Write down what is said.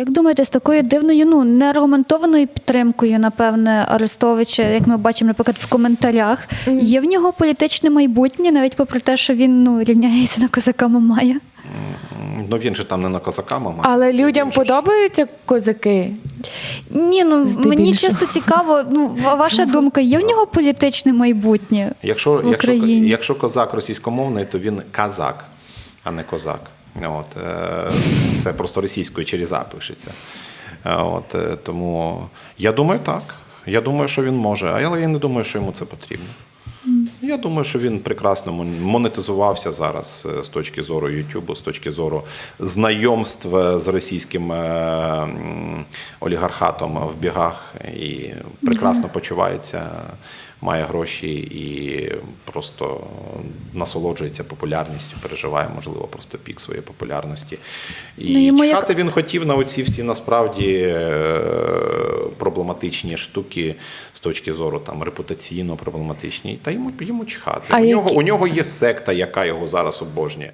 Як думаєте, з такою дивною, ну неаргументованою підтримкою, напевне, Арестовича, як ми бачимо, наприклад, в коментарях, є в нього політичне майбутнє, навіть попри те, що він ну рівняється на козака Мамая? Ну він же там не на козака, мама. Але Він людям ж- подобаються козаки. Ні, ну мені Здебільшого. чисто цікаво. Ну, ваша думка, є в нього політичне майбутнє? Якщо, в якщо, якщо козак російськомовний, то він казак, а не козак. От, е, це просто російською через А пишеться. Е, От, е, тому я думаю, так. Я думаю, що він може, але я не думаю, що йому це потрібно. Я думаю, що він прекрасно монетизувався зараз е, з точки зору Ютубу, з точки зору знайомств е, з російським е, олігархатом в бігах і прекрасно почувається, має гроші і просто насолоджується популярністю, переживає, можливо, просто пік своєї популярності. І Ну, йому як- чекати він хотів на оці всі насправді проблематичні штуки з точки зору там репутаційно проблематичні. Та йому йому чхати. А у, нього, які- у нього є секта, яка його зараз обожнює.